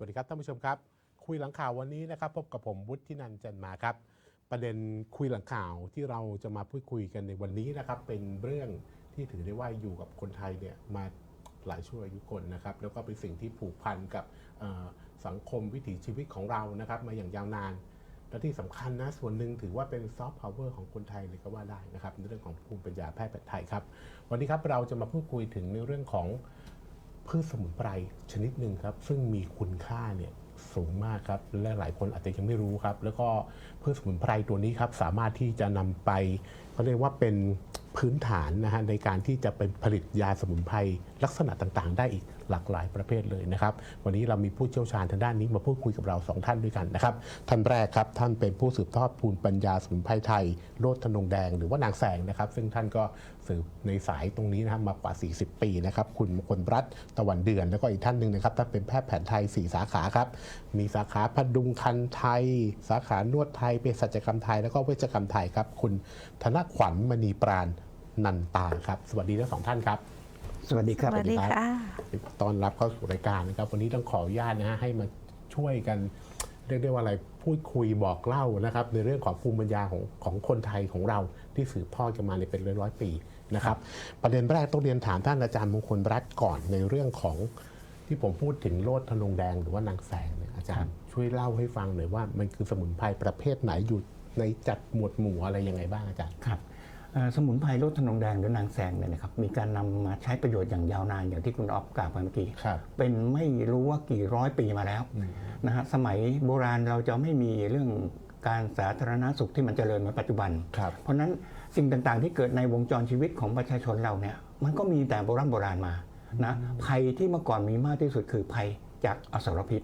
สวัสดีครับท่านผู้ชมครับ คุยหลังข่าววันนี้นะครับ พบกับผมวุฒินันจันมาครับ ประเด็นคุยหลังข่าวที่เราจะมาพูดคุยกันในวันนี้นะครับ เป็นเรื่องที่ถือได้ว่าอยู่กับคนไทยเนี่ยมาหลายชั่วอายุคนนะครับ แล้วก็เป็นสิ่งที่ผูกพันกับสังคมวิถีชีวิตของเรานะครับ มาอย่างยาวนานและที่สำคัญนะส่วนหนึ่งถือว่าเป็นซอฟต์พาวเวอร์ของคนไทยเลยก็ว่าได้นะครับในเรื่องของภูมิปัญญาแพทย์แผนไทยครับ วันนี้ครับเราจะมาพูดคุยถึงในเรื่องของ พืชสมุนไพรชนิดหนึ่งครับ ซึ่งมีคุณค่าเนี่ยสูงมากครับ และหลายคนอาจจะยังไม่รู้ครับ แล้วก็พืชสมุนไพรตัวนี้ครับ สามารถที่จะนำไปเขาเรียกว่าเป็นพื้นฐานนะฮะในการที่จะเป็นผลิตยาสมุนไพรลักษณะต่างๆ ได้อีก หลากหลายประเภทเลยนะครับ วันนี้เรามีผู้เชี่ยวชาญทางด้านนี้มาพูดคุยกับเราสองท่านด้วยกันนะครับ ท่านแรกครับ ท่านเป็นผู้สืบทอดภูมิปัญญาสมุนไพรไทยโลดธนงแดง หรือว่านางแสงนะครับ ซึ่งท่านก็สืบในสายตรงนี้นะครับมากว่า 40 ปีนะครับ คุณมงคลรัตน์ตะวันเดือน แล้วก็อีกท่านหนึ่งนะครับท่านเป็นแพทย์แผนไทย 4 สาขาครับ มีสาขาพดุงคันไทย สาขานวดไทยเภสัชกรรมไทย แล้วก็เวชกรรมไทยครับ คุณธนขวัญมณีปราณนันตาครับ สวัสดีทั้งสองท่านครับ สวัสดีครับสวัสดีค่ะตอนรับเข้าสู่รายการนะครับ วันนี้ต้องขออนุญาตนะฮะให้มาช่วยกันเรียกได้ว่าอะไรพูดคุยบอกเล่านะครับ ในเรื่องของภูมิปัญญาของของคนไทยของเราที่สืบทอดกันมาในเป็นร้อยร้อยๆปีนะครับ ประเด็นแรกต้องเรียนถามท่านอาจารย์มงคลรัตน์ก่อนในเรื่องของที่ผมพูดถึงโลดธนงแดงหรือว่านางแสงเนี่ยอาจารย์ช่วยเล่าให้ฟังหน่อยว่ามันคือสมุนไพรประเภทไหนอยู่ในจัดหมวดหมู่อะไรยังไงบ้างอาจารย์ครับเอ่อ สมุนไพรลดทนงแดงหรือนางแสงเนี่ยนะครับมีการนำมาใช้ประโยชน์อย่างยาวนานอย่างที่คุณออฟกล่าวไปเมื่อกี้ครับเป็นไม่รู้ว่ากี่ร้อยปีมาแล้วนะฮะสมัยโบราณเราจะไม่มีเรื่องการสาธารณสุขที่มันเจริญเหมือนปัจจุบันครับเพราะฉะนั้นสิ่งต่างๆ ที่เกิดในวงจรชีวิตของประชาชนเราเนี่ยมันก็มีแต่โบราณโบราณมานะภัยที่เมื่อก่อนมีมากที่สุดคือภัยจากอสรพิษ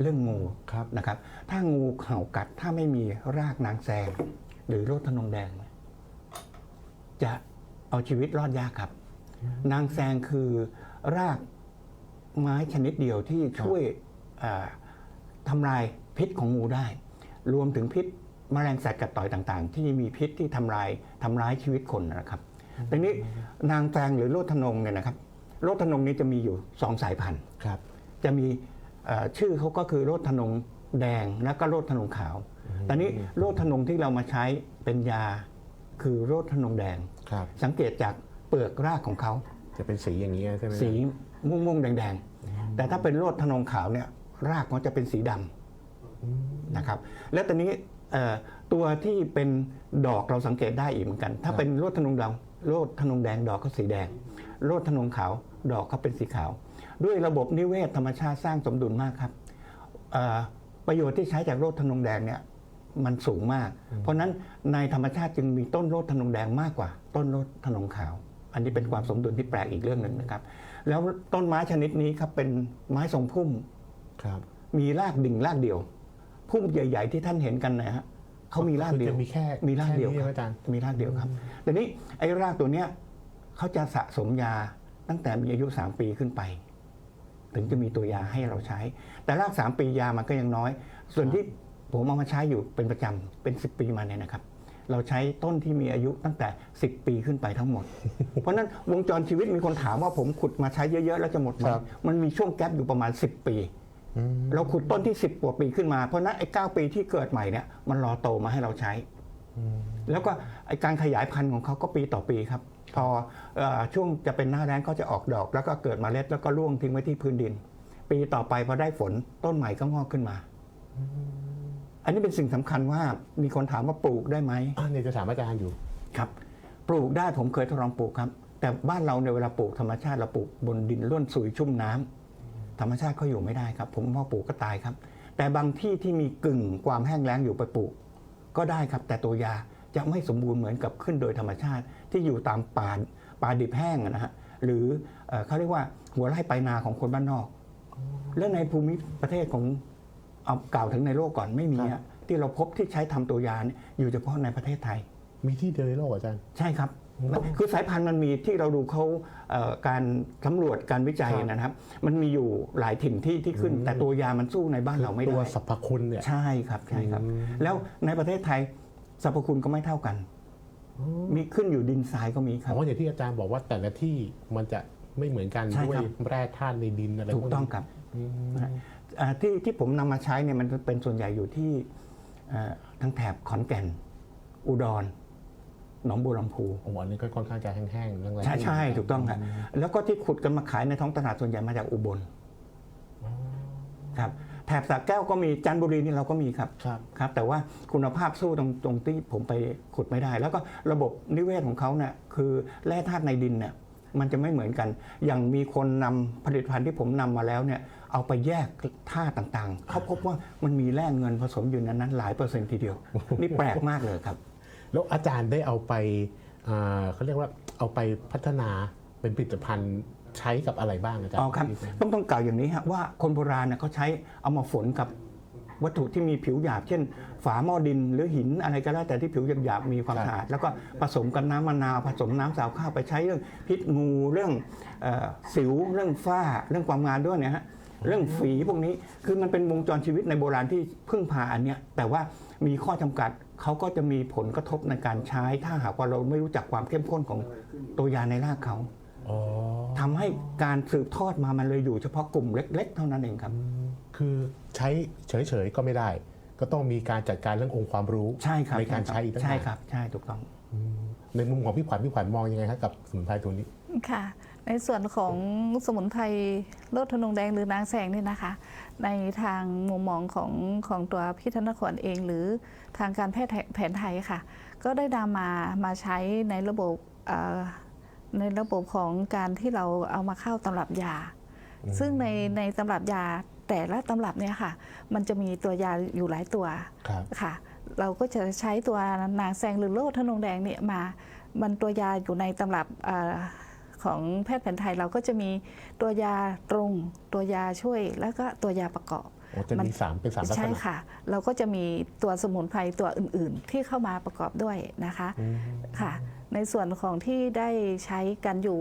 เรื่องงูครับนะครับ ถ้างูเห่ากัดถ้าไม่มีรากนางแซงหรือโรคทนงแดงเนี่ย จะเอาชีวิตรอดยากครับ นางแซงคือรากไม้ชนิดเดียวที่ช่วยอ่าทำลายพิษของงูได้ รวมถึงพิษแมลงสัตว์กัดต่อยต่างๆ ที่มีพิษที่ทำลายทำร้ายชีวิตคนนะครับทีนี้นางแซงหรือโรคทนงเนี่ยนะครับโรคทนงนี้จะมีอยู่สองสายพันธุ์ครับ จะมีเอ่อชื่อเขาก็คือโรดทนงแดงและก็โรดทนงขาวตอนนี้โรดทนงที่เรามาใช้เป็นยา คือโรดทนงแดง ครับ สังเกตจากเปลือกรากของเขา จะเป็นสีอย่างนี้ใช่ไหมสีม่วงๆแดงๆแต่ถ้าเป็นโรดทนงขาวเนี่ยรากมันจะเป็นสีดำนะครับ และตอนนี้เอ่อตัวที่เป็นดอกเราสังเกตได้อีกเหมือนกัน ถ้าเป็นโรดทนงดำโรดทนงแดงดอกก็สีแดง โรดทนงขาวดอกก็เป็นสีขาว ด้วยระบบนิเวศธรรมชาติสร้างสมดุลมากครับเอ่อประโยชน์ที่ใช้จากโรดทนงแดงเนี่ย มันสูงมาก เพราะฉะนั้นในธรรมชาติจึงมีต้นโรดทนงแดงมากกว่า ต้นโรดทนงขาว อันนี้เป็นความสมดุลที่แปลกอีกเรื่องหนึ่งนะครับ แล้วต้นไม้ชนิดนี้ครับเป็นไม้ทรงพุ่มครับ มีรากดิ่งรากเดียว พุ่มใหญ่ ๆ ที่ท่านเห็นกันนะฮะเขามีรากเดียวคือจะมีแค่มีรากเดียวแค่นี้คใช่ไหมรับอาจารย์มีรากเดียวครับแต่นี้ไอ้รากตัวเนี้ยเขาจะสะสมยาตั้งแต่มีอายุ 3 ปีขึ้นไป ถึงจะมีตัวยาให้เราใช้ แต่ราก 3 ปียามันก็ยังน้อย ส่วนที่ ผมเอามาใช้อยู่เป็นประจำเป็น 10 ปีมาเนี่ยนะครับ เราใช้ต้นที่มีอายุตั้งแต่ 10 ปีขึ้นไปทั้งหมด เพราะฉะนั้นวงจรชีวิตมีคนถามว่าผมขุดมาใช้เยอะๆ แล้วจะหมดไหมครับมันมีช่วงแก๊ปอยู่ประมาณ 10 ปี เราขุดต้นที่ 10กว่าปีขึ้นมา เพราะฉะนั้นไอ้เปีที่เกิดใหม่เนี่ยมันรอโตมาให้เราใช้ แล้วก็ไอ้การขยายพันธุ์ของเขาก็ปีต่อปีครับ พอเออช่วงจะเป็นหน้าแล้งก็จะออกดอก แล้วก็เกิดเมล็ดแล้วก็ร่วงทิ้งไว้ที่พื้นดิน ปีต่อไปพอได้ฝนต้นใหม่ก็งอกขึ้นมา อันนี้เป็นสิ่งสำคัญว่ามีคนถามว่าปลูกได้ไหมอ่าเนี่ยจะถามอาจารย์อยู่ครับ ปลูกได้ผมเคยทดลองปลูกครับ แต่บ้านเราในยเวลาปลูกธรรมชาติเราปลูกบนดินร่วนสุยชุ่มน้ำธรรมชาติเขาอยู่ไม่ได้ครับ ผมว่าปลูกก็ตายครับ แต่บางที่ที่มีกึ่งความแห้งแล้งอยู่ไปปลูก ก็ได้ครับ แต่ตัวยาจะไม่สมบูรณ์เหมือนกับขึ้นโดยธรรมชาติที่อยู่ตามป่าป่าดิบแห้งอะนะฮะหรือเอ่อเขาเรียกว่าหัวไร่ไปนาของคนบ้านนอก และในภูมิประเทศของ เอากล่าวถึงในโลกก่อนไม่มีครัอะบที่เราพบที่ใช้ทำตัวยาเนี่ยอยู่เฉพาะในประเทศไทย มีที่เดียวในโลกเหรออาจารย์ ใช่ครับ คือสายพันธุ์มันมีที่เราดูเขาเอ่อการสำรวจการวิจัยครับ นะครับ มันมีอยู่หลายถิ่นที่ที่ขึ้นอืมแต่ตัวยามันสู้ในบ้านเราไม่ตัได้วสรรพคุณเนี่ย ใช่ครับใช่ครับ อืม แล้วในประเทศไทยสรรพคุณก็ไม่เท่ากัน มีขึ้นอยู่ดินทรายก็มีคเพรับ ราะว่าอย่างที่อาจารย์บอกว่าแต่ละที่มันจะไม่เหมือนกันใช่ด้วยครับแร่ธาตุในดินอะไรถูกต้องครับ อืม นะอ่า ที่ที่ผมนำมาใช้เนี่ยมันเป็นส่วนใหญ่อยู่ที่อ่าทั้งแถบขอนแก่น อุดรหนองบัวลำพูโอ้โหอันนี้ก็ค่อนข้างจะแห้งๆเรื่องอะไรใช่ใช่ถูกต้องครับแล้วก็ที่ขุดกันมาขายในท้องตลาดส่วนใหญ่มาจากอุบลครับแถบสระแก้วก็มีจันทบุรีนี่เราก็มีครับครับครับแต่ว่าคุณภาพสู้ตรงตรงที่ผมไปขุดไม่ได้ แล้วก็ระบบนิเวศของเขาเนี่ยคือแร่ธาตุในดินเนี่ยมันจะไม่เหมือนกัน อย่างมีคนนำผลิตภัณฑ์ที่ผมนำมาแล้วเนี่ย เอาไปแยกธาตุต่างๆ เขาพบว่ามันมีแร่เงินผสมอยู่ในนั้นหลายเปอร์เซ็นต์ทีเดียว นี่แปลกมากเลยครับ แล้วอาจารย์ได้เอาไปอ่าเขาเรียกว่าเอาไปพัฒนาเป็นผลิตภัณฑ์ใช้กับอะไรบ้างอาจารย์อ๋อครับต้องต้องกล่าวอย่างนี้ฮะว่าคนโบราณเนี่ยเขาใช้เอามาฝนกับวัตถุที่มีผิวหยาบ เช่น ฝาหม้อดินหรือหินอะไรก็แล้วแต่ที่ผิวหยาบๆมีความสะอาด แล้วก็ผสมกับน้ำมะนาวผสมน้ำสาวข้าวไปใช้เรื่องพิษงูเรื่องเอ่อสิวเรื่องฝ้าเรื่องความงานด้วยเนี่ยฮะ เรื่องฝีพวกนี้คือมันเป็นวงจรชีวิตในโบราณที่พึ่งพาอันเนี้ยแต่ว่ามีข้อจำกัดเขาก็จะมีผลกระทบในการใช้ ถ้าหากว่าเราไม่รู้จักความเข้มข้นของตัวยาในรากเขาอ๋อทำให้การสืบทอดมามันเลยอยู่เฉพาะกลุ่มเล็ก ๆ เท่านั้นเองครับ คือใช้เฉยๆก็ไม่ได้ ก็ต้องมีการจัดการเรื่ององค์ความรู้ใช่ครับในการใช้อีกต่างหากใช่ครับ ใช่ถูกต้องในมุมของพี่ขวัญพี่ขวัญมองยังไงครับกับสมุนไพรตัวนี้ค่ะ ในส่วนของสมุนไพรโลดทนงแดงหรือนางแสงเนี่ยนะคะ ในทางมุมมองของของตัวพี่ธนขวัญเอง หรือทางการแพทย์แผนไทยค่ะ ก็ได้นำมามาใช้ในระบบเอ่อในระบบของการที่เราเอามาเข้าตำรับยา ซึ่งในในตำรับยาแต่ละตำรับเนี่ยค่ะ มันจะมีตัวยาอยู่หลายตัวครับค่ะเราก็จะใช้ตัวนางแซงหรือโลดทนงแดงเนี่ยมา มันตัวยาอยู่ในตำรับเออ ของแพทย์แผนไทยเราก็จะมีตัวยาตรง ตัวยาช่วย แล้วก็ตัวยาประกอบโอ้จะมัมีนสามเป็นสามลักษใช่ณะค่ะ เราก็จะมีตัวสมุนไพรตัวอื่น ๆ ที่เข้ามาประกอบด้วยนะคะอืมค่ะ ในส่วนของที่ได้ใช้กันอยู่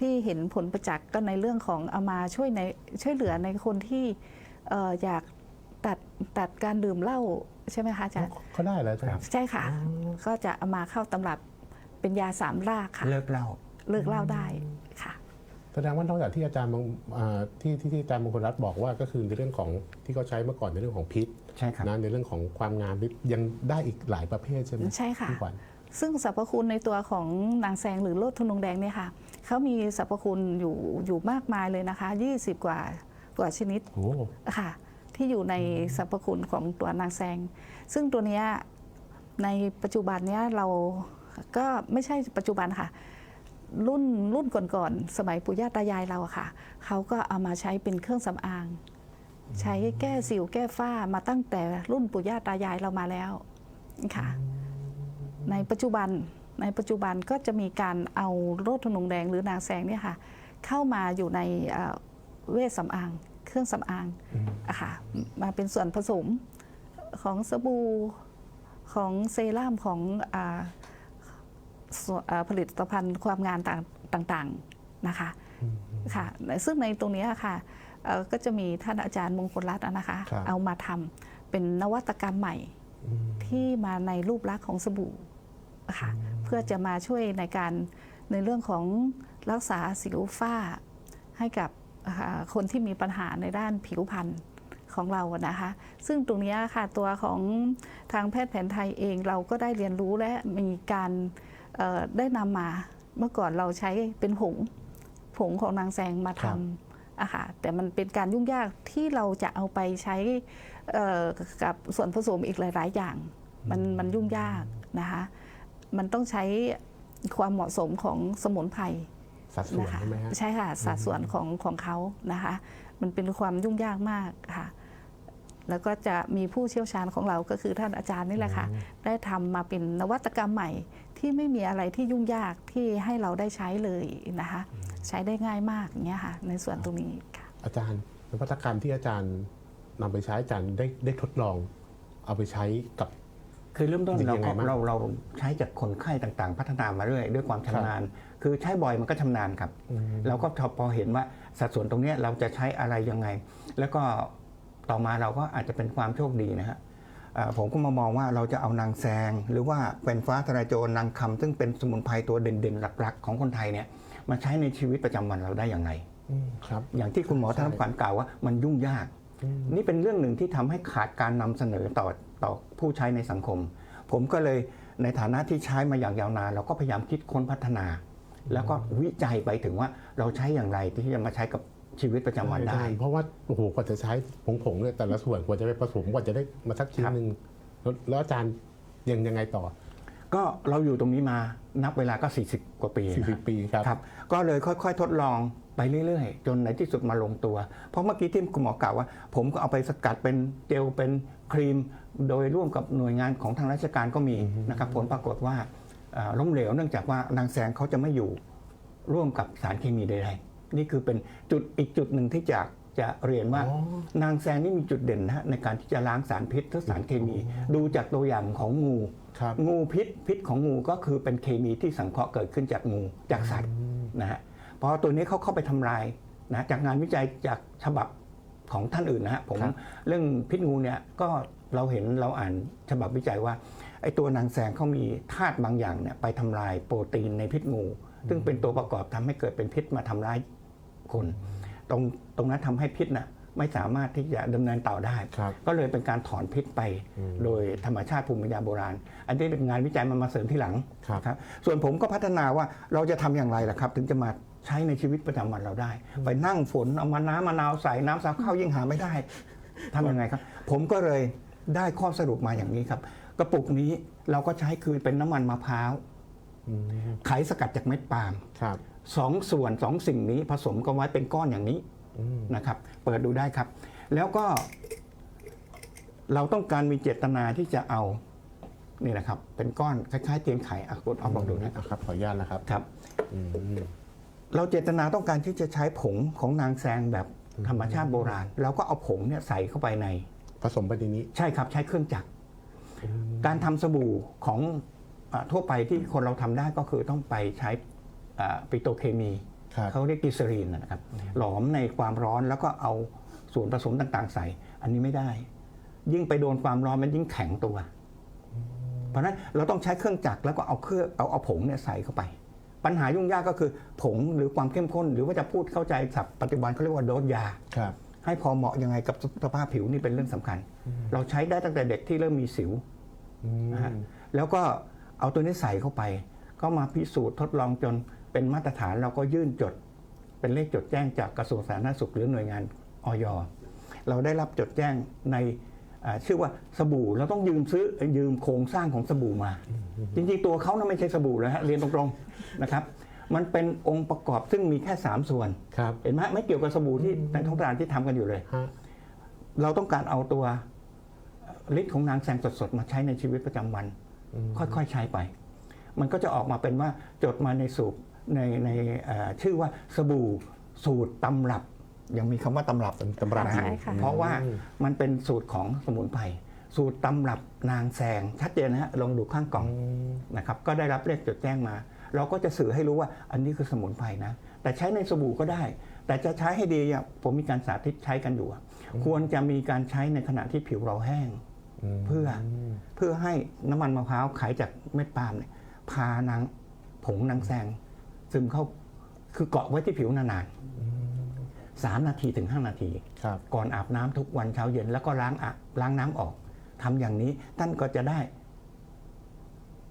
ที่เห็นผลประจักษ์ก็ในเรื่องของเอามาช่วยในช่วยเหลือในคนที่เอ่ออยากตัดตัดการดื่มเหล้าใช่ไหมคะอาจารย์เขาได้แล้วใช่ไหมใช่ค่ะ ก็จะเอามาเข้าตำรับเป็นยาสามรากค่ะเลิกเหล่า เลิกเหล้าได้ค่ะ แสดงว่านอกจากที่อาจารย์มงอ่าที่ที่ที่อาจารย์มงคลรัตน์บอกว่าก็คือในเรื่องของที่เขาใช้เมื่อก่อนในเรื่องของพิษใช่ครับ นะในเรื่องของความงามยังได้อีกหลายประเภทใช่ไหมใช่ค่ะ พี่ขวัญ ซึ่งสรรพคุณในตัวของนางแซงหรือโลดทนงแดงเนี่ยค่ะเขามีสรรพคุณอยู่อยู่มากมายเลยนะคะ 20 กว่ากว่าชนิด โอ้ ค่ะที่อยู่ในสรรพคุณของตัวนางแซง ซึ่งตัวเนี้ยในปัจจุบันเนี้ยเราก็ไม่ใช่ปัจจุบันค่ะ รุ่นรุ่นก่อนๆสมัยปู่ย่าตายายเราอะค่ะเขาก็เอามาใช้เป็นเครื่องสำอาง ใช้แก้สิวแก้ฝ้ามาตั้งแต่รุ่นปู่ย่าตายายเรามาแล้วค่ะ ในปัจจุบันในปัจจุบันก็จะมีการเอาโรดทนงแดงหรือนางแซงเนี่ยค่ะ เข้ามาอยู่ในเวชสำอาง เครื่องสำอางอะค่ะมาเป็นส่วนผสมของสบู่ของเซรั่มของอ ผลิตภัณฑ์ความงามต่างต่างๆนะคะค่ะซึ่งในตรงเนี้ยค่ะเอ่อก็จะมีท่านอาจารย์มงคลรัตน์อะนะคะครับเอามาทำเป็นนวัตกรรมใหม่อืมที่มาในรูปลักษณ์ของสบู่ค่ะเพื่อจะมาช่วยในการในเรื่องของรักษาสิวฝ้า ให้กับอ่าคนที่มีปัญหาในด้านผิวพรรณของเราอะนะคะ ซึ่งตรงเนี้ยค่ะตัวของทางแพทย์แผนไทยเองเราก็ได้เรียนรู้และมีการเอ่อ ได้นำมาเมื่อก่อนเราใช้เป็นผงผงของนางแซงมาครัทบำอะค่ะแต่มันเป็นการยุ่งยากที่เราจะเอาไปใช้เอ่อกับส่วนผสมอีกหลาย ๆ อย่าง มันมันยุ่งยากนะคะมันต้องใช้ความเหมาะสมของสมุนไพรสัดส่วนนะคะใช่ไหมฮะใช่ค่ะสัดส่วนของของเขานะคะ มันเป็นความยุ่งยากมากค่ะ แล้วก็จะมีผู้เชี่ยวชาญของเราก็คือท่านอาจารย์นี่แหละค่ะ ได้ทำมาเป็นนวัตกรรมใหม่ ที่ไม่มีอะไรที่ยุ่งยากที่ให้เราได้ใช้เลยนะคะ ใช้ได้ง่ายมากอย่างเงี้ยค่ะ ในส่วนตรงนี้ค่ะอาจารย์นวัตกรรมที่อาจารย์นำไปใช้อาจารย์ได้ได้ทดลอง เอาไปใช้กับคือเริ่มต้นยังเราไงก็บ้างเราเราใช้จากคนไข้ต่างๆ พัฒนามาเรื่อยด้วยความชำนาญ คือใช้บ่อยมันก็ชำนาญครับเราก็พอเห็นว่าสัดส่วนตรงเนี้ยเราจะใช้อะไรยังไง แล้วก็ต่อมาเราก็อาจจะเป็นความโชคดีนะฮะอ่า ผมก็มามองว่าเราจะเอานางแซง หรือว่าเป็นฟ้าทลายโจรนางคำซึ่งเป็นสมุนไพรตัวเด่นๆ หลักๆ ของคนไทยเนี่ยมาใช้ในชีวิตประจำวันเราได้อย่างไรอืมครับ อย่างที่คุณหมอท่านขวัญกล่าวว่ามันยุ่งยาก นี่เป็นเรื่องหนึ่งที่ทำให้ขาดการนำเสนอต่อต่อผู้ใช้ในสังคม ผมก็เลยในฐานะที่ใช้มาอย่างยาวนาน เราก็พยายามคิดค้นพัฒนา แล้วก็วิจัยไปถึงว่าเราใช้อย่างไรที่จะมาใช้กับ ชีวิตประจำวันได้ใช่เพราะว่าโอ้โหกว่าจะใช้ผงผงๆเนี่ยแต่ละส่วนกว่าจะไปผสมกว่าจะได้มาสักชิ้นครับหนึ่งแล้วแล้วอาจารย์ยังยังไงต่อ ก็เราอยู่ตรงนี้มานับเวลาก็ 40 กว่าปีนะ40 ปีครับครับก็เลยค่อย ๆ ทดลองไปเรื่อยๆ จนในที่สุดมาลงตัว เพราะเมื่อกี้ที่คุณหมอกล่าวว่า ผมก็เอาไปสกัดเป็นเจลเป็นครีม โดยร่วมกับหน่วยงานของทางราชการก็มีนะครับผลปรากฏว่าเอ่อล้มเหลวเนื่องจากว่านางแสงเขาจะไม่อยู่ร่วมกับสารเคมีใดๆ นี่คือเป็นจุดอีกจุดหนึ่งที่จะจะเรียนว่าอ๋อนางแซงนี่มีจุดเด่นนะฮะในการที่จะล้างสารพิษและสารเคมี ดูจากตัวอย่างของงูครับงูพิษพิษของงูก็คือเป็นเคมีที่สังเคราะห์เกิดขึ้นจากงูจากสัตว์นะฮะพอตัวนี้เขาเข้าไปทำลายนะจากงานวิจัยจากฉบับของท่านอื่นนะฮะผมครับเรื่องพิษงูเนี่ยก็เราเห็นเราอ่านฉบับวิจัยว่าไอ้ตัวนางแซงเขามีธาตุบางอย่างเนี่ยไปทำลายโปรตีนในพิษงู ซึ่งเป็นตัวประกอบทำให้เกิดเป็นพิษมาทำร้าย คน ตรงตรงนั้นทำให้พิษน่ะไม่สามารถที่จะดำเนินต่อได้ครับก็เลยเป็นการถอนพิษไปอืมโดยธรรมชาติภูมิปัญญาโบราณ อันนี้เป็นงานวิจัยมันมาเสริมที่หลังครับครับส่วนผมก็พัฒนาว่าเราจะทำอย่างไรล่ะครับ ถึงจะมาใช้ในชีวิตประจำวันเราได้ ไปนั่งฝนเอามาน้ำมะนาวใส่น้ำสาข้าวยิ่งหาไม่ได้ทำยังไงครับ ผมก็เลยได้ข้อสรุปมาอย่างนี้ครับ กระปุกนี้เราก็ใช้คือเป็นน้ำมันมะพร้าวอืมไขสกัดจากเม็ดปาล์มครับ สองส่วนสองสิ่งนี้ผสมกันไว้เป็นก้อนอย่างนี้อืมนะครับ เปิดดูได้ครับ แล้วก็ เราต้องการมีเจตนาที่จะเอานี่นะครับ เป็นก้อนคล้ายๆเทียนไขอะกดเอาลองดูนะอะครับ ขออนุญาตนะครับครับอืมเราเจตนาต้องการที่จะใช้ผงของนางแซงแบบธรรมชาติโบราณเราก็เอาผงเนี่ยใส่เข้าไปใน ผสมไปในนี้ ใช่ครับใช้เครื่องจักร การทำสบู่ของอาทั่วไปที่คนเราทำได้ก็คือต้องไปใช้อ่า ปิโตรเคมีครับเขาเรียกกลิเซอรีนนะครับหลอมในความร้อนแล้วก็เอาส่วนผสมต่างๆ ใส่ อันนี้ไม่ได้ ยิ่งไปโดนความร้อนมันยิ่งแข็งตัว เพราะฉะนั้นเราต้องใช้เครื่องจักรแล้วก็เอาเครื่องเอาเอาผงเนี่ยใส่เข้าไป ปัญหายุ่งยากก็คือผงหรือความเข้มข้น หรือว่าจะพูดเข้าใจศัพท์ปัจจุบันเขาเรียกว่าโดสยาครับให้พอเหมาะยังไงกับสภาพผิวนี่เป็นเรื่องสำคัญ เราใช้ได้ตั้งแต่เด็กที่เริ่มมีสิวอืมนะฮะแล้วก็เอาตัวนี้ใส่เข้าไป ก็มาพิสูจน์ทดลองจน เป็นมาตรฐานเราก็ยื่นจด เป็นเลขจดแจ้งจากกระทรวงสาธารณสุขหรือหน่วยงานออยเราได้รับจดแจ้งในอ่าชื่อว่าสบู่เราต้องยืมซื้อยืมโครงสร้างของสบู่มา จริงๆตัวเขานะไม่ใช่สบู่เลยฮะเรียนตรงๆนะครับ มันเป็นองค์ประกอบซึ่งมีแค่ 3 ส่วนครับเห็นไหมไม่เกี่ยวกับสบู่ที่ในท้องตลาดที่ทำกันอยู่เลยฮะเราต้องการเอาตัวฤทธิ์ของนางแซงสดๆ มาใช้ในชีวิตประจำวัน ค่อยๆใช้ไป มันก็จะออกมาเป็นว่าจดมาในสูตร ในในเอ่อชื่อว่าสบู่สูตรตำรับ ยังมีคำว่าตำรับตำรับนะฮะใช่ค่ะเพราะว่ามันเป็นสูตรของสมุนไพรสูตรตำรับนางแซงชัดเจนนะฮะลองดูข้างกล่องนะครับก็ได้รับเลขจดแจ้งมา เราก็จะสื่อให้รู้ว่าอันนี้คือสมุนไพรนะแต่ใช้ในสบู่ก็ได้ แต่จะใช้ให้ดีอะผมมีการสาธิตใช้กันอยู่อะควรจะมีการใช้ในขณะที่ผิวเราแห้งมเพื่อเพื่อให้น้ำมันมะพร้าวขายจากเม็ดปาล์มเนี่ยพานางผงนางแซง ซึมเข้าคือเกาะไว้ที่ผิวนานๆสามนาทีถึงห้านาทีครับก่อนอาบน้ำทุกวันเช้าเย็นแล้วก็ล้างอะล้างน้ำออกทำอย่างนี้ท่านก็จะได้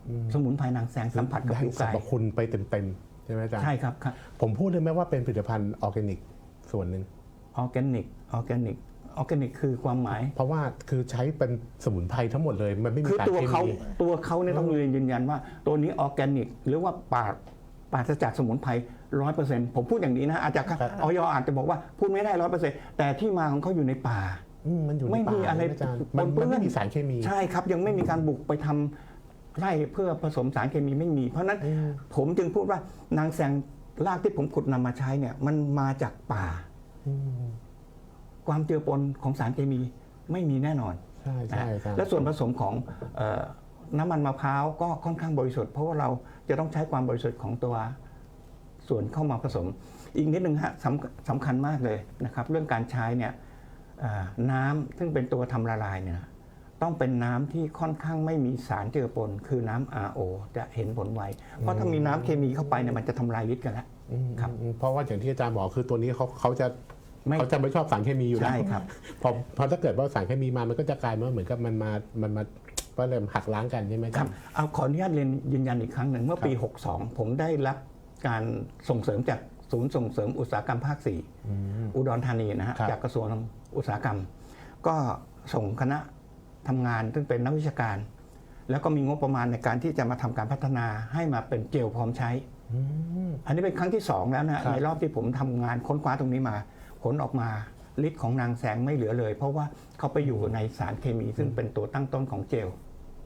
อืมสมุนไพรนางแซงสัมผัสกับได้ผิวสรกายรพคุณไปเต็มๆใช่ไหมอาจารย์ใช่ครับครับ ผมพูดเลยไหมว่าเป็นผลิตภัณฑ์ออร์แกนิกส่วนหนึ่งออร์แกนิกออร์แกนิกออร์แกนิกคือความหมาย เพราะว่าคือใช้เป็นสมุนไพรทั้งหมดเลย มันไม่มีคือสารตัวเคเขามีตัวเขาเนี่ยต้องยืนยืนยันว่า ตัวนี้ออร์แกนิก หรือว่าปราด ปราศจากสมุนไพรร้อยเปอร์เซ็นต์ผมพูดอย่างนี้นะอาจจะออยอาจจะบอกว่าพูดไม่ได้ร้อยเปอร์เซ็นต์แต่ที่มาของเขาอยู่ในป่าอืมมันอยู่ในไม่มีป่าอะไรอาจารย์ปมันนเปื้มันอนไม่มีสารเคมี ใช่ครับ ยังไม่มีการบุกไปทำไร่เพื่อผสมสารเคมีไม่มี เพราะฉะนั้นอืมผมจึงพูดว่านางแซงรากที่ผมขุดนำมาใช้เนี่ย มันมาจากป่าอืมความเจือปนของสารเคมีไม่มีแน่นอนใช่ใช่อาจารย์และส่วนผสมของเออ น้ำมันมะพร้าวก็ค่อนข้างบริสุทธิ์เพราะว่าเราจะต้องใช้ความบริสุทธิ์ของตัวส่วนเข้ามาผสม อีกนิดหนึ่งฮะสำสำคัญมากเลยนะครับ เรื่องการใช้เนี่ยเอ่อน้ำซึ่งเป็นตัวทำละลายเนี่ยต้องเป็นน้ำที่ค่อนข้างไม่มีสารเจือปน คือน้ำ RO จะเห็นผลไว เพราะถ้ามีน้ำเคมีเข้าไปเนี่ยมันจะทำลายฤทธิ์กันแล้วอืมครับอืมเพราะว่าอย่างที่อาจารย์บอกคือตัวนี้เขาเขาจะไม่เขาจะไม่ชอบสารเคมีอยู่แล้วใช่ครับพอพอถ้าเกิดว่าสารเคมีมามันก็จะกลายมาเหมือนกับมันมามันมา ก็เลยหักล้างกันใช่ไหมคครัรับบเอาขออนุญาตเรียนยืนยันอีกครั้งหนึ่งเมื่อปี 62 ผมได้รับการส่งเสริมจากศูนย์ส่งเสริมอุตสาหกรรมภาค4อุดรธานีนะฮะครับ จากกระทรวงอุตสาหกรรม ก็ส่งคณะทำงานซึ่งเป็นนักวิชาการ แล้วก็มีงบประมาณในการที่จะมาทำการพัฒนาให้มาเป็นเจลพร้อมใช้ อืม อันนี้เป็นครั้งที่สองแล้วนะครัฮะบในรอบที่ผมทำงานค้นคว้าตรงนี้มา ผลออกมาฤทธิ์ของนางแสงไม่เหลือเลย เพราะว่าเขาไปอยู่ในสารเคมีซึ่งเป็นตัวตั้งต้นของเจล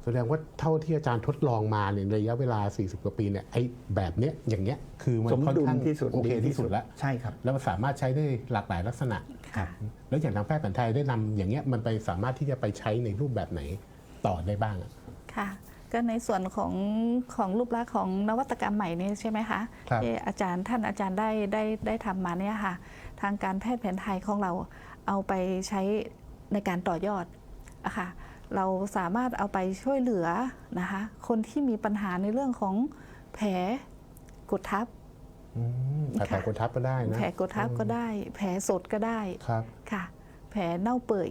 แสดงว่าเท่าที่อาจารย์ทดลองมาเนี่ยในระยะเวลา 40 กว่าปีเนี่ยไอ้แบบเนี้ยอย่างเนี้ยคือมันสมค่อนดุลข้างที่สุดโอเคดีที่สุดแล้ว ใช่ครับ แล้วมันสามารถใช้ได้หลากหลายลักษณะครับแล้วอย่างทางแพทย์แผนไทยได้นำอย่างเงี้ยมันไปสามารถที่จะไปใช้ในรูปแบบไหนต่อได้บ้างอะ ค่ะ ก็ในส่วนของของรูปลักษณ์ของนวัตกรรมใหม่นี้ใช่ไหมคะครับ ที่อาจารย์ท่านอาจารย์ได้ได้ได้ทำมาเนี่ยค่ะ ทางการแพทย์แผนไทยของเราเอาไปใช้ในการต่อยอดอะค่ะ เราสามารถเอาไปช่วยเหลือนะคะคนที่มีปัญหาในเรื่องของแผลกดทับอืมแผลแผลกดทับก็ได้นะแผลกดทับก็ได้ แผลสดก็ได้ครับค่ะ แผลเน่าเปื่อย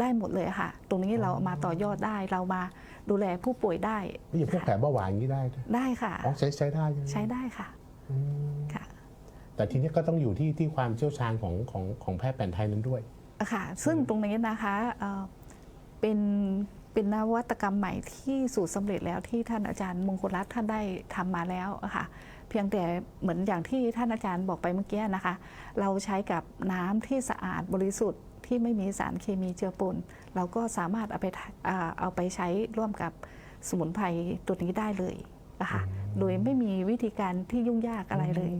ได้หมดเลยค่ะ ตรงนี้เราเอามาต่อยอดได้เรามาดูแลผู้ป่วยได้นี่อย่างพวกแผลเบาหวานอย่างนี้ได้ด้วยได้ค่ะอ๋อใช้ใช้ได้ใช่ไหมใช้ได้ค่ะอืมค่ะ แต่ทีนี้ก็ต้องอยู่ที่ที่ความเชี่ยวชาญของของของแพทย์แผนไทยนั้นด้วยอะค่ะ ซึ่งตรงนี้นะคะ เอ่อเป็นเป็นนวัตกรรมใหม่ที่สูตรสำเร็จแล้วที่ท่านอาจารย์มงคลรัตน์ท่านได้ทำมาแล้วอะค่ะเพียงแต่เหมือนอย่างที่ท่านอาจารย์บอกไปเมื่อกี้นะคะ เราใช้กับน้ำที่สะอาดบริสุทธิ์ที่ไม่มีสารเคมีเจือปนเราก็สามารถเอาไปทะอ่าเอาไปใช้ร่วมกับสมุนไพรตัวนี้ได้เลยอะค่ะโดยไม่มีวิธีการที่ยุ่งยากอะไรเลย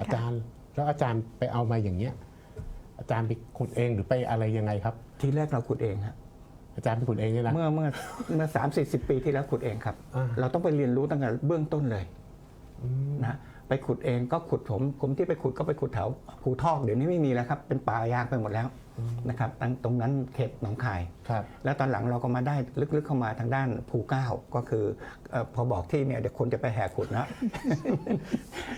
อาค่ะจารย์แล้วอาจารย์ไปเอามาอย่างเงี้ยอาจารย์ไปขุดเองหรือไปอะไรยังไงครับ ทีแรกเราขุดเองฮะ อาจารย์ไปขุดเองเนี่ยนะเมื่อเมื่อเมื่อสามสี่สิบปีที่แล้วขุดเองครับ อ่า เราต้องไปเรียนรู้ตั้งแต่เบื้องต้นเลยอืมนะไปขุดเองก็ขุดผมผมที่ไปขุดก็ไปขุดแถวภูทอกเดี๋ยวนี้ไม่มีแล้วครับเป็นป่ายางไปหมดแล้วนะครับตั้งตรงนั้นเขตหนองคาย ครับ แล้วตอนหลังเราก็มาได้ลึกๆเข้ามาทางด้านภูเก้าก็คือเออพอบอกที่เนี่ยเดี๋ยวคนจะไปแห่ขุดนะ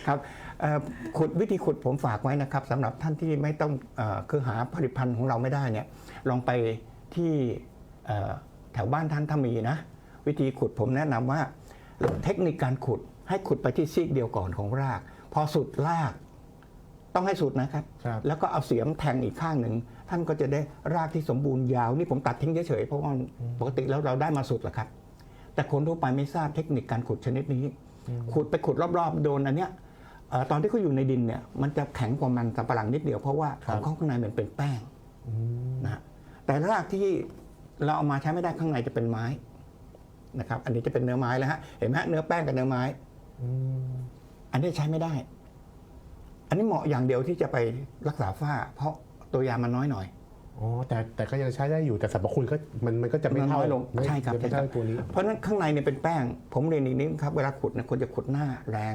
ครับเอ่อขุดวิธีขุดผมฝากไว้นะครับสำหรับท่านที่ไม่ต้องเออคือหาผลิตภัณฑ์ของเราไม่ได้เนี่ยลองไปที่เอ่อ แถวบ้านท่านถ้ามีนะ วิธีขุดผมแนะนำว่าเทคนิคการขุดให้ขุดไปที่ซีกเดียวก่อนของราก พอสุดรากต้องให้สุดนะครับครับ แล้วก็เอาเสียมแทงอีกข้างหนึ่ง ท่านก็จะได้รากที่สมบูรณ์ยาว นี่ผมตัดทิ้งเฉยๆเพราะว่าปกติแล้วเราได้มาสุดแหละครับ แต่คนทั่วไปไม่ทราบเทคนิคการขุดชนิดนี้ ขุดไปขุดรอบๆ โดนอันเนี้ยเอ่อตอนที่เขาอยู่ในดินเนี่ยมันจะแข็งกว่ามันสำปะหลังนิดเดียวเพราะว่าครัขบองเขาข้างในมันเป็นแป้งอืมนะฮะแต่รากที่ เราเอามาใช้ไม่ได้ข้างในจะเป็นไม้นะครับ อันนี้จะเป็นเนื้อไม้แล้วฮะเห็นไหมฮะเนื้อแป้งกับเนื้อไม้อืมอันนี้ใช้ไม่ได้ อันนี้เหมาะอย่างเดียวที่จะไปรักษาฝ้า เพราะตัวยามันน้อยหน่อยอ๋อแต่แต่ก็ยังใช้ได้อยู่แต่สรรพคุณก็มันมันก็จะไม่มันน้เท่าอยลงไม่ใช่ครับจะไม่ใช่ครัเท่าบตัวนี้ เพราะฉะนั้นข้างในเนี่ยเป็นแป้ง ผมเรียนอีกนิดครับเวลาขุดเนี่ยควรจะขุดหน้าแรง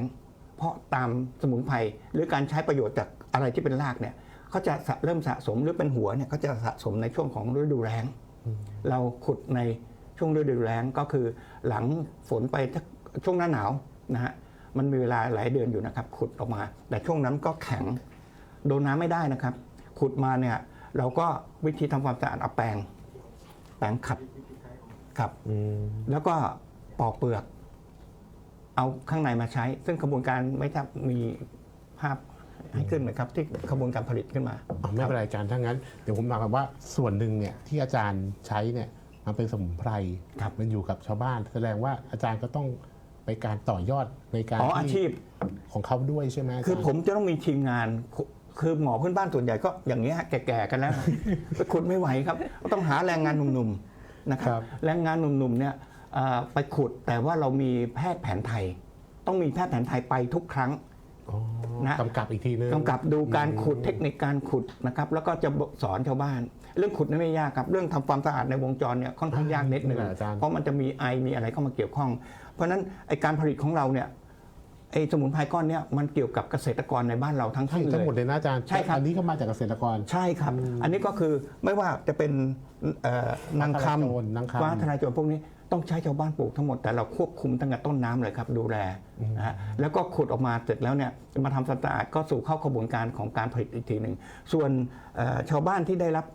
เพราะตามสมุนไพรหรือการใช้ประโยชน์จากอะไรที่เป็นรากเนี่ยเขาจะสะเริ่มสะสมหรือเป็นหัวเนี่ยเขาจะสะสมในช่วงของฤดูแล้ง เราขุดในช่วงฤดูแล้งก็คือหลังฝนไปสักช่วงหน้าหนาวนะฮะมันมีเวลาหลายเดือนอยู่นะครับ ขุดออกมา แต่ช่วงนั้นก็แข็งโดนน้ำไม่ได้นะครับ ขุดมาเนี่ยเราก็วิธีทำความสะอาดเอาแปรงแปรงขัดขับอืมแล้วก็ปอกเปลือก เอาข้างในมาใช้ ซึ่งกระบวนการไม่ทราบมีภาพ ให้ขึ้นไหมครับที่กระบวนการผลิตขึ้นมาอ๋อไม่เป็นไรอาจารย์ถ้างั้นเดี๋ยวผมบอกกันว่าส่วนหนึ่งเนี่ยที่อาจารย์ใช้เนี่ยมันเป็นสมุนไพรครับมันอยู่กับชาวบ้าน แสดงว่าอาจารย์ก็ต้องไปการต่อยอดในการอ๋ออาที่ชีพของเขาด้วยใช่ไหมาจารย์คือผมจะต้องมีทีมงานคือหมอพื้นบ้านส่วนใหญ่ก็อย่างนี้ยฮะแก่ๆกันแล้วไปขุดไม่ไหวครับก็ต้องหาแรงงานหนุ่มๆนะครับครับแรงงานหนุ่มๆเนี่ยเอ่อไปขุดแต่ว่าเรามีแพทย์แผนไทย ต้องมีแพทย์แผนไทยไปทุกครั้งอ๋อ นะกำกับอีกทีนึงกำกับดูการขุดเทคนิคการขุดนะครับแล้วก็จะสอนชาวบ้าน เรื่องขุดนี่ไม่ยากครับเรื่องทำความสะอาดในวงจรเนี่ยค่อนข้างยากนิดหนึ่งนี่แหละอาจารย์เพราะมันจะมีไอมีอะไรเข้ามาเกี่ยวข้อง เพราะฉะนั้นไอการผลิตของเราเนี่ยไอสมุนไพรก้อนเนี่ยมันเกี่ยวกับเกษตรกรในบ้านเราทั้งใช่สิ้นเลทั้งยหมดเลยนะอาจารย์ใช่ครับอันนี้ก็มาจากเกษตรกรใช่ครับ อันนี้ก็คือไม่ว่าจะเป็นเอ่อนางคฟ้าทลายโจรนางำคำฟ้าทลายโจรพวกนี้ ต้องใช้ชาวบ้านปลูกทั้งหมดแต่เราควบคุมตั้งแต่ต้นน้ำเลยครับดูแลนะฮะแล้วก็ขุดออกมาเสร็จแล้วเนี่ยมาทำสะอาดก็สู่เข้ากระบวนการของการผลิตอีกทีหนึ่งส่วนเอ่อชาวบ้านที่ได้รับ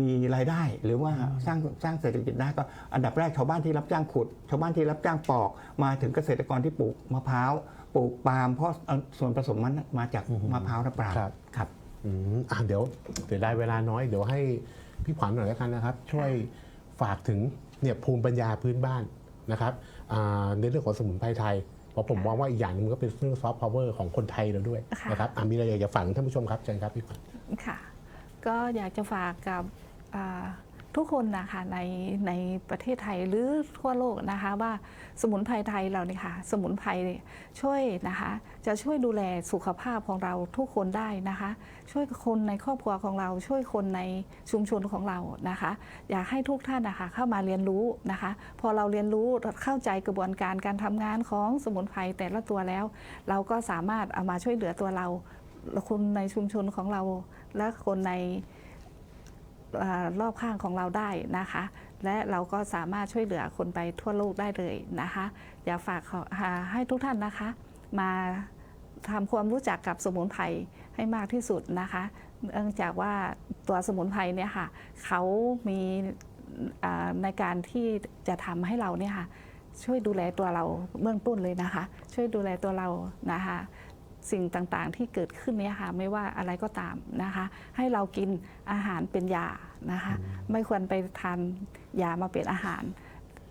มีรายได้หรือว่าสร้างสร้างเศรษฐกิจได้ก็อันดับแรกชาวบ้านที่รับจ้างขุด ชาวบ้านที่รับจ้างปอก มาถึงเกษตรกรที่ปลูกมะพร้าวปลูกปาล์มเพราะเอาส่วนผสมมันมาจากมะพร้าวและปาล์มครับครับอืมอะเดี๋ยวเดี๋ยวได้เวลาน้อยเดี๋ยวให้พี่ขวัญหน่อยแล้วกันนะครับ ช่วยฝากถึง เนี่ยภูมิปัญญาพื้นบ้านนะครับอ่าในเรื่องของสมุนไพรไทยเพราะผมมองว่าอีกอย่างหนึงมันก็เป็นเรื่องซอฟต์พาวเวอร์ของคนไทยเราด้วยค่ะนะครับอะมีอะไรอยากจะฝากถึงท่านผู้ชมครับเชิญครับพี่ขวัญค่ะ ก็อยากจะฝากกับอ่า ทุกคนนะคะในในประเทศไทยหรือทั่วโลกนะคะว่าสมุนไพรไทยเราเนี่ยค่ะสมุนไพรช่วยนะคะจะช่วยดูแลสุขภาพของเราทุกคนได้นะคะ ช่วยคนในครอบครัวของเราช่วยคนในชุมชนของเรานะคะ อยากให้ทุกท่านนะคะเข้ามาเรียนรู้นะคะ พอเราเรียนรู้เข้าใจกระบวนการการทำงานของสมุนไพรแต่ละตัวแล้ว เราก็สามารถเอามาช่วยเหลือตัวเราคนในชุมชนของเราและคนใน รอบข้างของเราได้นะคะ และเราก็สามารถช่วยเหลือคนไปทั่วโลกได้เลยนะคะอยากฝากขอให้ทุกท่านนะคะ มาทำความรู้จักกับสมุนไพรให้มากที่สุดนะคะเนื่องจากว่าตัวสมุนไพรเนี่ยค่ะเขามีในการที่จะทำให้เราเนี่ยค่ะช่วยดูแลตัวเราเบื้องต้นเลยนะคะ ช่วยดูแลตัวเรานะคะ สิ่งต่างๆ ที่เกิดขึ้นเนี่ยค่ะไม่ว่าอะไรก็ตามนะคะ ให้เรากินอาหารเป็นยานะคะ ไม่ควรไปทานยามาเป็นอาหาร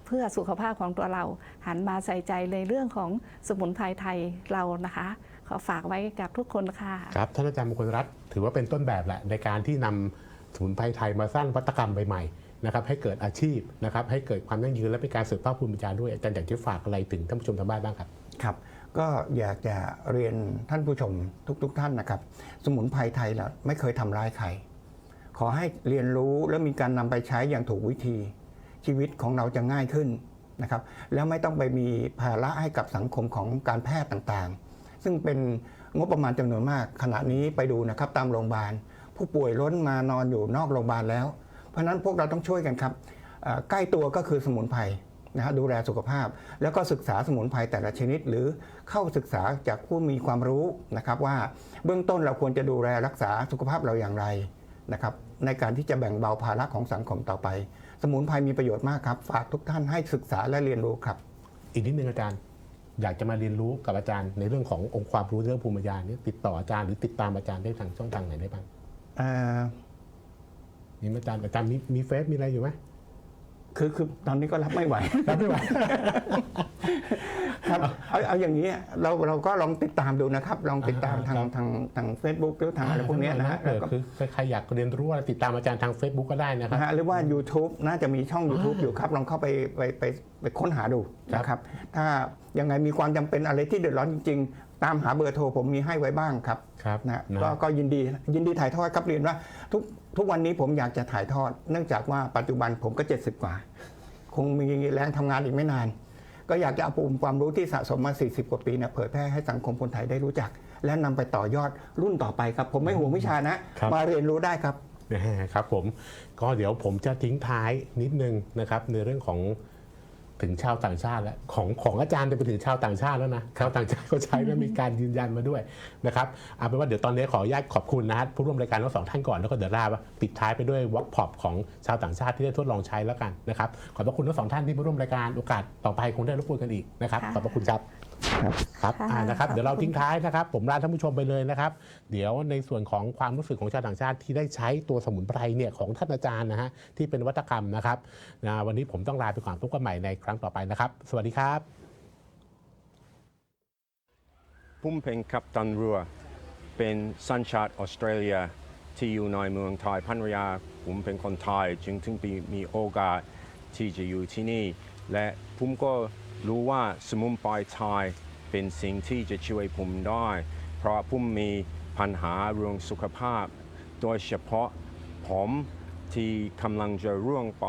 เพื่อสุขภาพของตัวเราหันมาใส่ใจในเรื่องของสมุนไพรไทยเรานะคะ ขอฝากไว้กับทุกคนค่ะครับท่านอาจารย์มงคลรัตน์ถือว่าเป็นต้นแบบแหละในการที่นำสมุนไพรไทยมาสร้างวัตกรรมใหม่ๆนะครับให้เกิดอาชีพนะครับให้เกิดความยั่งยืนและเป็นการสืบทอดภูมิปัญญาด้วยอาจารย์อยากจะฝากอะไรถึงท่านผู้ชมทางบ้านบ้างครับครับ ก็อยากจะเรียนท่านผู้ชมทุกๆทท่านนะครับ สมุนไพรไทยเราไม่เคยทำร้ายใคร ขอให้เรียนรู้และมีการนำไปใช้อย่างถูกวิธี ชีวิตของเราจะง่ายขึ้นนะครับ แล้วไม่ต้องไปมีภาระให้กับสังคมของการแพทย์ต่างๆ ซึ่งเป็นงบประมาณจำนวนมาก ขณะนี้ไปดูนะครับตามโรงพยาบาล ผู้ป่วยล้นมานอนอยู่นอกโรงพยาบาลแล้ว เพราะฉะนั้นพวกเราต้องช่วยกันครับใกล้ตัวก็คือสมุนไพร นะฮะดูแลสุขภาพ แล้วก็ศึกษาสมุนไพรแต่ละชนิด หรือเข้าศึกษาจากผู้มีความรู้นะครับว่าเบื้องต้นเราควรจะดูแลรักษาสุขภาพเราอย่างไรนะครับในการที่จะแบ่งเบาภาระของสังคมต่อไป สมุนไพรมีประโยชน์มากครับ ฝากทุกท่านให้ศึกษาและเรียนรู้ครับ อีกนิดนึงอาจารย์ อยากจะมาเรียนรู้กับอาจารย์ ในเรื่องขององค์ความรู้เรื่องภูมิปัญญาเนี่ยติดต่ออาจารย์หรือติดตามอาจารย์ได้ทางช่องทางไหนได้บ้างเอ่อมีไหมอาจารย์อาจารย์มีมีเฟซมีอะไรอยู่ไหม คือคือตอนนี้ก็รับไม่ไหว รับไม่ไหวครับเอาเอาอย่างนี้เราเราก็ลองติดตามดูนะครับ ลองติดตามทางครับทางทางเฟซบุ๊กหรือทางอะไรพวกเนี้ยนะฮะเออคือใครอยากเรียนรู้อะไรติดตามอาจารย์ทาง Facebook ก็ได้นะครับนะฮะหรือว่า YouTube น่าจะมีช่อง YouTube อยู่ครับ ลองเข้าไปไปไปไปค้นหาดูครับนะครับถ้ายังไงมีความจำเป็นอะไรที่เดือดร้อนจริงๆ ตามหาเบอร์โทรผมมีให้ไว้บ้างครับครับนะฮะนะก็ก็ยินดียินดีถ่ายทอดครับเรียนว่าทุก ทุกวันนี้ผมอยากจะถ่ายทอด เนื่องจากว่าปัจจุบันผมก็ 70 กว่า คงมีแรงทำงานอีกไม่นาน ก็อยากจะเอาภูมิความรู้ที่สะสมมา 40 กว่าปีเนี่ยเผยแพร่ให้สังคมคนไทยได้รู้จัก และนำไปต่อยอดรุ่นต่อไปครับ ผมไม่ห่วงวิชานะ ครับ มาเรียนรู้ได้ครับครับผมก็เดี๋ยวผมจะทิ้งท้ายนิดนึงนะครับในเรื่องของ ถึงชาวต่างชาติแล้วของของอาจารย์จะไปถึงชาวต่างชาติแล้วนะชาวต่างชาติเขาใช้แล้วมีการยืนยันมาด้วยนะครับเอาเป็นว่าเดี๋ยวตอนนี้ขออนุญาตขอบคุณนะฮะผู้ร่วมรายการทั้งสองท่านก่อนแล้วก็เดี๋ยวลาว่าปิดท้ายไปด้วยวอล์กพอปของชาวต่างชาติที่ได้ทดลองใช้แล้วกันนะครับขอบพระคุณทั้งสองท่านที่มาร่วมรายการโอกาสต่อไปคงได้รบกวนกันอีกนะครับค่ะขอบพระคุณครับ ครับค่ะอ่านะครับขอบคุณเดี๋ยวเราทิ้งท้ายนะครับ ผมลาท่านผู้ชมไปเลยนะครับ เดี๋ยวในส่วนของความรู้สึกของชาวต่างชาติที่ได้ใช้ตัวสมุนไพรเนี่ยของท่านอาจารย์นะฮะที่เป็นวัตกรรมนะครับนะวันนี้ผมต้องลาไปก่อนพบกันใหม่ในครั้งต่อไปนะครับ สวัสดีครับ ผมเป็นกัปตันเรือเป็นสัญชาติออสเตรเลียที่อยู่ในเมืองไทยภรรยาผมเป็นคนไทยจึงถึงปีมีโอกาสที่จะอยู่ที่นี่ และผมก็ รู้ว่าสมุนไพรไทยเป็นสิ่งที่จะช่วยผมได้ เพราะผมมีปัญหาเรื่องสุขภาพ โดยเฉพาะผมที่กำลังจะร่วงไป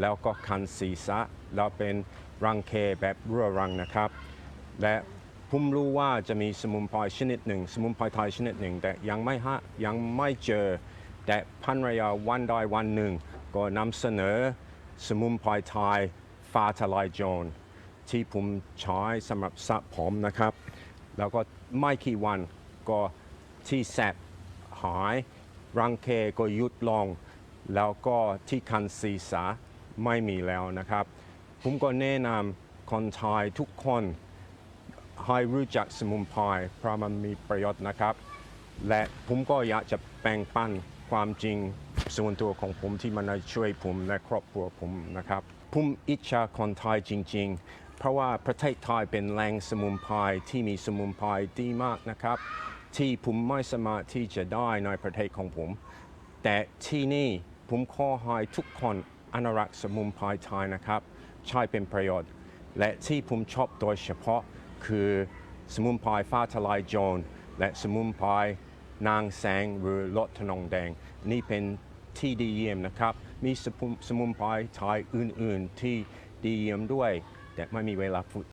แล้วก็คันศีรษะแล้วเป็นรังเคแบบเรื้อรังนะครับ และผมรู้ว่าจะมีสมุนไพรชนิดหนึ่ง สมุนไพรไทยชนิดหนึ่ง แต่ยังไม่ฮะยังไม่เจอ แต่พันรยาวันใดวันหนึ่ง ก็นำเสนอสมุนไพรไทยฟ้าทลายโจร ที่ผมใช้สำหรับสระผมนะครับ แล้วก็ไม่กี่วันก็ที่แสบหายรังเคก็ยุดลง แล้วก็ที่คันศีรษะไม่มีแล้วนะครับ ผมก็แนะนำคนไทยทุกคนให้รู้จักสมุนไพรเพราะมันมีประโยชน์นะครับ และผมก็อยากจะแบ่งปันความจริงส่วนตัวของผมที่มันช่วยผมและครอบครัวผมนะครับผมอิจฉาคนไทยจริง ๆ เพราะว่าประเทศไทยเป็นแหล่งสมุนไพรที่มีสมุนไพรดีมากนะครับ ที่ผมไม่สามารถที่จะได้ในประเทศของผม แต่ที่นี่ผมขอให้ทุกคนอนุรักษ์สมุนไพรไทยนะครับ ใช้เป็นประโยชน์ และที่ผมชอบโดยเฉพาะคือสมุนไพรฟ้าทลายโจรและสมุนไพรนางแสงหรือลดทนองแดง นี่เป็นที่ดีเยี่ยมนะครับ มีสมุนสมุนไพรไทยอื่น ๆ ที่ดีเยี่ยมด้วย แต่ไม่มีเวลาพูด